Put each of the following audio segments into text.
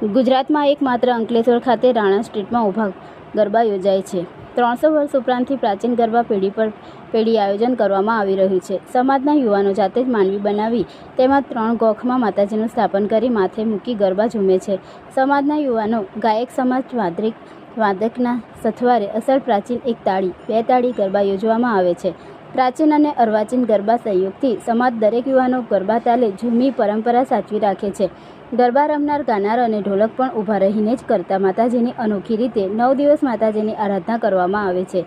ગુજરાતમાં એકમાત્ર અંકલેશ્વર ખાતે રાણા સ્ટ્રીટમાં ઊભા ગરબા યોજાય છે. ત્રણસો વર્ષ ઉપરાંતથી પ્રાચીન ગરબા પેઢી પર પેઢી આયોજન કરવામાં આવી રહ્યું છે. સમાજના યુવાનો જાતે જ માનવી બનાવી તેમાં ત્રણ ગોખમાં માતાજીનું સ્થાપન કરી માથે મૂકી ગરબા ઝૂમે છે. સમાજના યુવાનો ગાયક સમાજ વાદ્રિક વાદકના સથવારે અસલ પ્રાચીન એક તાળી, બે તાળી ગરબા યોજવામાં આવે છે. પ્રાચીન અને અર્વાચીન ગરબા સહયોગથી સમાજ દરેક યુવાનો ગરબા તાલે ઝૂમી પરંપરા સાચવી રાખે છે. ગરબા રમનાર ગાનાર અને ઢોલક પણ ઊભા રહીને જ કરતા માતાજીની અનોખી રીતે નવ દિવસ માતાજીની આરાધના કરવામાં આવે છે.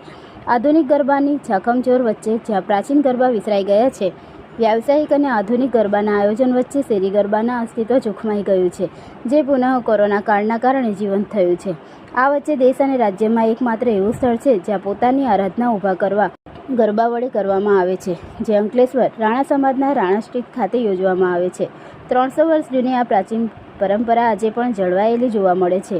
આધુનિક ગરબાની ઝાકમચોર વચ્ચે જ્યાં પ્રાચીન ગરબા વિસરાઈ ગયા છે, વ્યાવસાયિક અને આધુનિક ગરબાના આયોજન વચ્ચે શેરી ગરબાના અસ્તિત્વ જોખમાઈ ગયું છે, જે પુનઃ કોરોના કાળના કારણે જીવંત થયું છે. આ વચ્ચે દેશ અને રાજ્યમાં એકમાત્ર એવું સ્થળ છે જ્યાં પોતાની આરાધના ઊભા કરવા ગરબા વડે કરવામાં આવે છે, જે અંકલેશ્વર રાણા સમાજના રાણા સ્ટ્રીટ ખાતે યોજવામાં આવે છે. ત્રણસો વર્ષ જૂની આ પ્રાચીન પરંપરા આજે પણ જળવાયેલી જોવા મળે છે.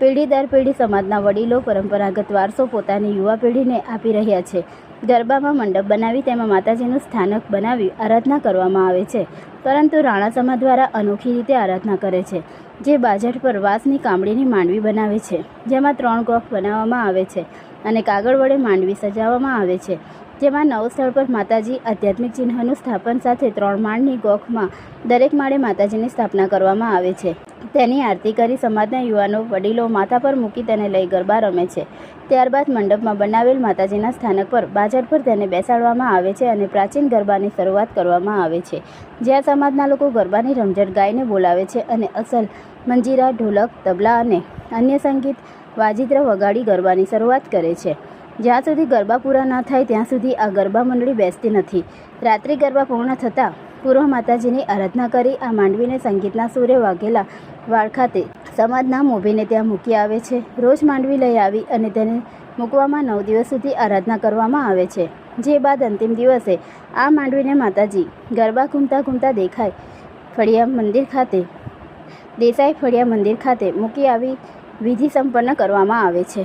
પેઢી દર પેઢી સમાજના વડીલો પરંપરાગત વારસો પોતાની યુવા પેઢીને આપી રહ્યા છે. ગરબામાં મંડપ બનાવી તેમાં માતાજીનું સ્થાનક બનાવી આરાધના કરવામાં આવે છે. પરંતુ રાણા સમાજ દ્વારા અનોખી રીતે આરાધના કરે છે, જે બાજટ પર વાંસની કામડીની માંડવી બનાવે છે, જેમાં ત્રણ ગોખ બનાવવામાં આવે છે અને કાગળ વડે માંડવી સજાવવામાં આવે છે. જેમાં નવ સ્થળ પર માતાજી આધ્યાત્મિક ચિહ્નનું સ્થાપન સાથે ત્રણ માળની ગોખમાં દરેક માળે માતાજીની સ્થાપના કરવામાં આવે છે. તેની આરતી કરી સમાજના યુવાનો, વડીલો માથા પર મૂકી તેને લઈ ગરબા રમે છે. ત્યારબાદ મંડપમાં બનાવેલ માતાજીના સ્થાનક પર બાજટ પર તેને બેસાડવામાં આવે છે અને પ્રાચીન ગરબાની શરૂઆત કરવામાં આવે છે. જ્યાં સમાજના લોકો ગરબાની રમઝટ ગાઈને બોલાવે છે અને અસલ મંજીરા, ઢોલક, તબલા અને અન્ય સંગીત, વાજિત્ર વગાડી ગરબાની શરૂઆત કરે છે. જ્યાં સુધી ગરબા પૂરા ન થાય ત્યાં સુધી આ ગરબા મંડળી બેસતી નથી. રાત્રિ ગરબા પૂર્ણ થતાં પૂર્વ માતાજીની આરાધના કરી આ માંડવીને સંગીતના સૂરે વાઘેલા વાળ ખાતે સમાજના મોભીને ત્યાં મૂકી આવે છે. રોજ માંડવી લઈ આવી અને તેને મૂકવામાં નવ દિવસ સુધી આરાધના કરવામાં આવે છે. જે બાદ અંતિમ દિવસે આ માંડવીને માતાજી ગરબા ઘૂમતા ઘૂમતા દેખાય ફળિયા મંદિર ખાતે, દેસાઈ ફળિયા મંદિર ખાતે મૂકી આવી વિધિ સંપન્ન કરવામાં આવે છે.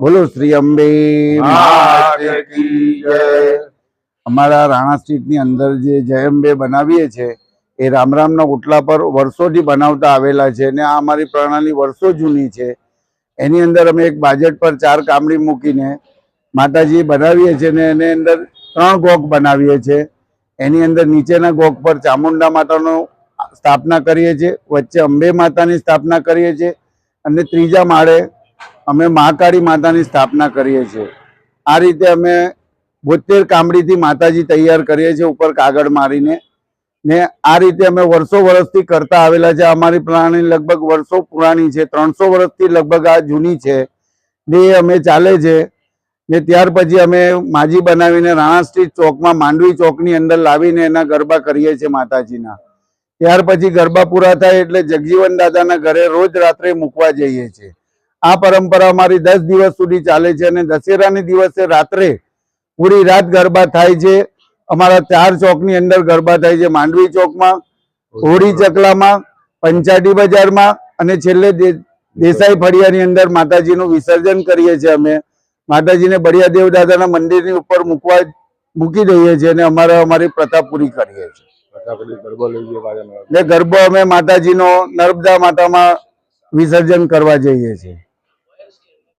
બોલો શ્રી અંબે. અમારા રાણા સ્ટ્રીટની અંદર જે જય અંબે બનાવીએ છે એ રામ રામના ઓટલા પર વર્ષોથી બનાવતા આવેલા છે અને આ અમારી પ્રણાલી વર્ષો જૂની છે. એની અંદર અમે એક બાજેટ પર ચાર કામડી મૂકીને માતાજી બનાવીએ છીએ ને એની અંદર ત્રણ ગોખ બનાવીએ છીએ એની અંદર નીચેના ગોખ પર ચામુંડા માતાનો સ્થાપના કરીએ છીએ વચ્ચે અંબે માતાની સ્થાપના કરીએ છીએ અને ત્રીજા માળે અમે મહાકાળી માતાની સ્થાપના કરીએ છીએ. આ રીતે અમે બોતેર કામડીથી માતાજી તૈયાર કરીએ છીએ ઉપર કાગળ મારીને. ને આ રીતે અમે વર્ષો વર્ષથી કરતા આવેલા છે. અમારી પ્રાણી લગભગ વર્ષો પુરાણી છે. ત્રણસો વર્ષથી લગભગ આ જૂની છે. ને અમે ચાલે છે. ને ત્યાર પછી અમે માજી બનાવીને રાણા સ્ટ્રીટ ચોકમાં માંડવી ચોકની અંદર લાવીને એના ગરબા કરીએ છીએ માતાજીના. ત્યાર પછી ગરબા પૂરા થાય એટલે જગજીવન દાદાના ઘરે રોજ રાત્રે મૂકવા જઈએ છીએ. આ પરંપરા અમારી દસ દિવસ સુધી ચાલે છે અને દશેરાની દિવસે રાત્રે પૂરી રાત ગરબા થાય છે. અમારા ચાર ચોકની અંદર ગરબા થાય છે માંડવી ચોકમાં હોળી ચકલામાં પંચાટી બજારમાં અને છેલ્લે દેસાઈ ફળિયાની અંદર માતાજીનું વિસર્જન કરીએ છીએ અમે. માતાજીને બળિયા દેવ દાદાના મંદિરની ઉપર મૂકવા મૂકી દઈએ છીએ અને અમારે અમારી પ્રથા પૂરી કરીએ છીએ. ને ગરબો અમે માતાજીનો નર્મદા માતામાં વિસર્જન કરવા જઈએ છીએ.